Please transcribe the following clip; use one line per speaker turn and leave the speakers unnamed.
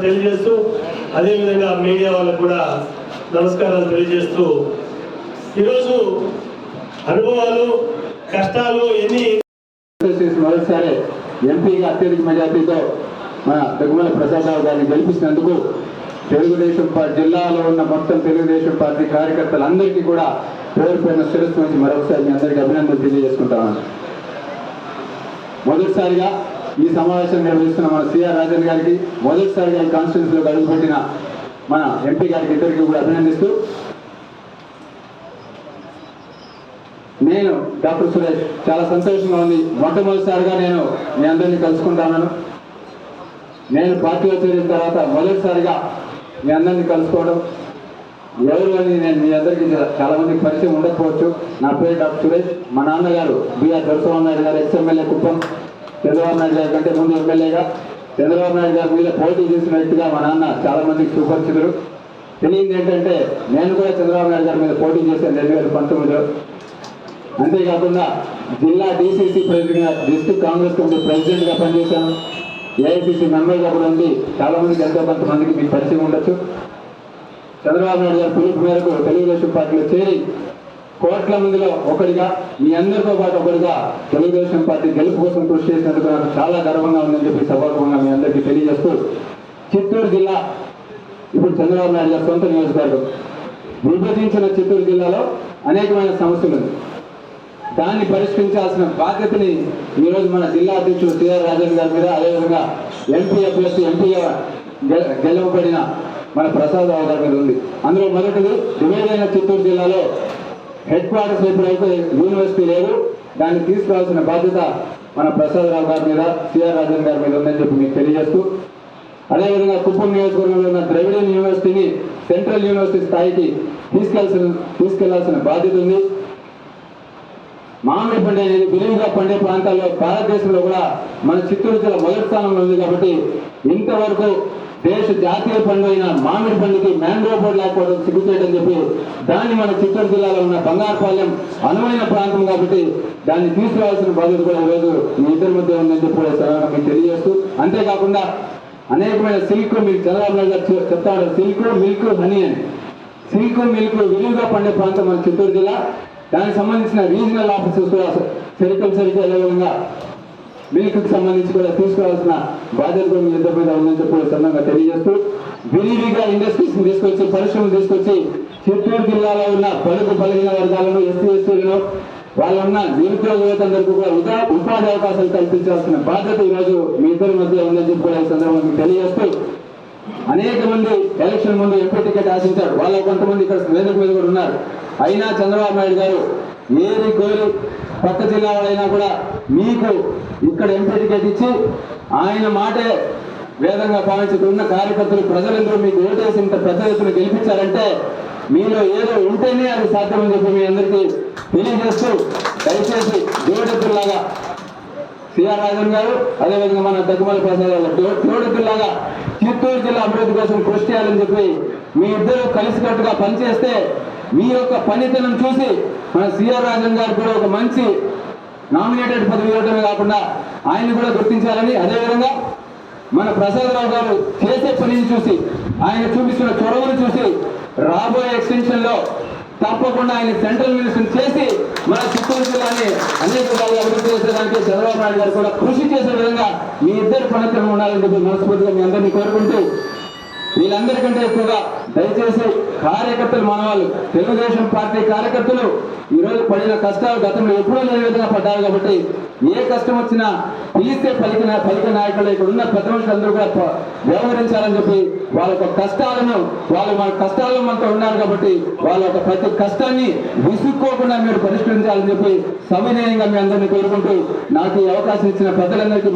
తెలియజేస్తూ అదేవిధంగా మీడియా వాళ్ళకు కూడా నమస్కారాలు తెలియజేస్తూ ఈరోజు అనుభవాలు కష్టాలు ఎన్ని
మరోసారి ఎంపీగా అత్యధిక మెజార్టీతో మన దగ్గుమల ప్రసాదరావు గారిని గెలిపించినందుకు తెలుగుదేశం పార్టీ జిల్లాలో ఉన్న మొత్తం తెలుగుదేశం పార్టీ కార్యకర్తలందరికీ కూడా పేరు పైన శిరస్సు నుంచి మరొకసారి మీ అందరికీ అభినందనలు తెలియజేసుకుంటాను. మొదటిసారిగా ఈ సమావేశం నిర్వహిస్తున్న మన సిఆర్ రాజన్ గారికి. మొదటిసారిగా ఈ కాన్స్టిట్యూన్సీలో అడుగుపెట్టిన మన ఎంపీ గారికి ఇద్దరికి కూడా అభినందిస్తూ నేను డాక్టర్ సురేష్ చాలా సంతోషంగా ఉంది. మొట్టమొదటిసారిగా నేను మీ అందరినీ కలుసుకుంటాను నేను పార్టీలో చేరిన తర్వాత మొదటిసారిగా మీ అందరినీ కలుసుకోవడం. ఎవరు అని నేను మీ అందరికీ చాలా మందికి పరిచయం ఉండకపోవచ్చు. నా పేరు డాక్టర్ సురేష్. మా నాన్నగారు బిఆర్ దొరసరావు నాయుడు గారు ఎక్స్ఎమ్మెల్యే కుప్పం. చంద్రబాబు నాయుడు గారి కంటే ముందు ఎమ్మెల్యేగా చంద్రబాబు నాయుడు గారి మీద పోటీ చేసిన వ్యక్తిగా మా నాన్న చాలా మందికి సుపరిచితుడు తెలియదు ఏంటంటే నేను కూడా చంద్రబాబు నాయుడు గారి మీద పోటీ చేశాను రెండు వేల పంతొమ్మిదిలో. అంతేకాకుండా జిల్లా డీసీసీ ప్రెసిడెంట్గా డిస్ట్రిక్ట్ కాంగ్రెస్ కమిటీ ప్రెసిడెంట్గా పనిచేశాను. ఏఐసీసీ మెంబర్గా కూడా ఉంది చాలా మందికి ఎంతో కొంతమందికి మీకు పరిచయం ఉండొచ్చు. చంద్రబాబు నాయుడు గారి పిలుపు మేరకు తెలుగుదేశం పార్టీలో చేరి కోట్ల మందిలో ఒకరిగా మీ అందరితో పాటు ఒకరిగా తెలుగుదేశం పార్టీ గెలుపు కోసం కృషి చేసినందుకు నాకు చాలా గర్వంగా ఉందని చెప్పి సభాముఖంగా మీ అందరికీ తెలియజేస్తూ చిత్తూరు జిల్లా ఇప్పుడు చంద్రబాబు నాయుడు గారి సొంత నియోజకవర్గం. విభజించిన చిత్తూరు జిల్లాలో అనేకమైన సమస్యలు ఉంది దాన్ని పరిష్కరించాల్సిన బాధ్యతని ఈరోజు మన జిల్లా అధ్యక్షుడు టీఆర్ రాజన్ గారి మీద అదేవిధంగా ఎంపీ అభ్యర్థి ఎంపీగా గెలవబడిన మన ప్రసాద్ రావు గారి మీద ఉంది. అందులో మొదటిది డివైడ్ అయిన చిత్తూరు జిల్లాలో హెడ్ క్వార్టర్స్ ఎప్పుడైతే యూనివర్సిటీ లేదు. దాన్ని తీసుకురావాల్సిన బాధ్యత మన ప్రసాద్ రావు గారి మీద సిఆర్ రాజన్ గారి మీద ఉందని చెప్పి మీకు తెలియజేస్తూ అదేవిధంగా కుప్పం నియోజకవర్గంలో ఉన్న ద్రవిడియన్ యూనివర్సిటీని సెంట్రల్ యూనివర్సిటీ స్థాయికి తీసుకెళ్ళాల్సిన తీసుకెళ్ళాల్సిన బాధ్యత ఉంది. మామిడి పండు అనేది విరివిగా పండే ప్రాంతాల్లో భారతదేశంలో కూడా మన చిత్తూరు జిల్లా మొదటి స్థానంలో ఉంది కాబట్టి ఇంతవరకు దేశ జాతీయ పండు అయిన మామిడి పండుకి మ్యాంగ్రో బోర్డు లేకపోవడం సిగ్గుచేయడం చెప్పి దాన్ని మన చిత్తూరు జిల్లాలో ఉన్న బంగారుపాలెం అనువైన ప్రాంతం కాబట్టి దాన్ని తీసుకురావాల్సిన బాధ్యత కూడా ఈరోజు మీ ఇద్దరి మధ్య ఉందని చెప్పి కూడా సరళంగా మీకు తెలియజేస్తూ అంతేకాకుండా అనేకమైన సిల్క్ మీకు చంద్రబాబు నాయుడు గారు చెప్తాడు సిల్క్ మిల్క్ హనీ అని. సిల్క్ మిల్క్ విలువగా పండే ప్రాంతం మన చిత్తూరు జిల్లా. దానికి సంబంధించిన రీజనల్ ఆఫీసర్స్ కూడా సెరికల్చర్కి అదేవిధంగా మిల్క్కి సంబంధించి కూడా తీసుకోవాల్సిన బాధ్యత కూడా మీ ఇద్దరి మీద ఉందని చెప్పి సందర్భంగా తెలియజేస్తూ విరివిగా ఇండస్ట్రీస్ తీసుకొచ్చి పరిశ్రమలు తీసుకొచ్చి చిత్తూరు జిల్లాలో ఉన్న పలుకు పలిగిన వర్గాలను ఎస్సీ ఎస్టీలను వాళ్ళు ఉన్న నిరుద్యోగ యువతందరికీ కూడా ఉదా ఉపాధి అవకాశాలు కల్పించాల్సిన బాధ్యత ఈరోజు మీ ఇద్దరి మధ్య ఉందని చెప్పి కూడా ఈ సందర్భంగా తెలియజేస్తూ అనేక మంది ఎలక్షన్ ముందు ఎంపీ టికెట్ ఆశించారు. వాళ్ళ కొంతమంది ఇక్కడ వేదిక మీద కూడా ఉన్నారు. అయినా చంద్రబాబు నాయుడు గారు ఏది కోరి పక్క జిల్లా వాళ్ళైనా కూడా మీకు ఇక్కడ ఎంపీ టికెట్ ఇచ్చి ఆయన మాటే వేదంగా భావించుకున్న కార్యకర్తలు ప్రజలందరూ మీకు ఓటేసి ఇంత పెద్ద ఎత్తున గెలిపించారంటే మీలో ఏదో ఉంటేనే అది సాధ్యమని చెప్పి మీ అందరికీ తెలియజేస్తూ దయచేసి దేవుడెత్తులాగా సిఆర్ రాజన్ గారు అదేవిధంగా మన దగ్గుమల ప్రసాద్ గారు దేవుడెత్తులాగా చిత్తూరు జిల్లా అభివృద్ధి కోసం కృషి చేయాలని చెప్పి మీ ఇద్దరు కలిసికట్టుగా పనిచేస్తే మీ యొక్క పనితనం చూసి మన సిఆర్ రాజన్ గారు కూడా ఒక మంచి నామినేటెడ్ పదవి ఇవ్వడమే కాకుండా ఆయన్ని కూడా గుర్తించాలని అదేవిధంగా మన ప్రసాదరావు గారు చేసే పనిని చూసి ఆయన చూపిస్తున్న చొరవను చూసి రాబోయే ఎక్స్టెన్షన్లో తప్పకుండా ఆయన సెంట్రల్ మినిస్టర్ చేసి మన చిత్తూరు జిల్లాని అనేక విధాలుగా అభివృద్ధి చేసేదానికి చంద్రబాబు నాయుడు గారు కూడా కృషి చేసే విధంగా మీ ఇద్దరు పనితనం ఉండాలని చెప్పి మనస్ఫూర్తిగా మీ అందరినీ కోరుకుంటూ వీళ్ళందరికంటే ఎక్కువగా దయచేసి కార్యకర్తలు మనవాళ్ళు తెలుగుదేశం పార్టీ కార్యకర్తలు ఈరోజు పడిన కష్టాలు గతంలో ఎప్పుడూ లేని విధంగా పడ్డారు కాబట్టి ఏ కష్టం వచ్చినా పిలిస్తే పలికిన పలిక నాయకులు ఇక్కడ ఉన్న పెద్ద మనుషులందరూ కూడా వ్యవహరించాలని చెప్పి వాళ్ళ యొక్క కష్టాలను వాళ్ళు మన కష్టాల్లో మనతో ఉన్నారు కాబట్టి వాళ్ళ యొక్క ప్రతి కష్టాన్ని విసుక్కోకుండా మీరు పరిష్కరించాలని చెప్పి సవినయంగా మీ అందరినీ కోరుకుంటూ నాకు ఈ అవకాశం ఇచ్చిన పెద్దలందరికీ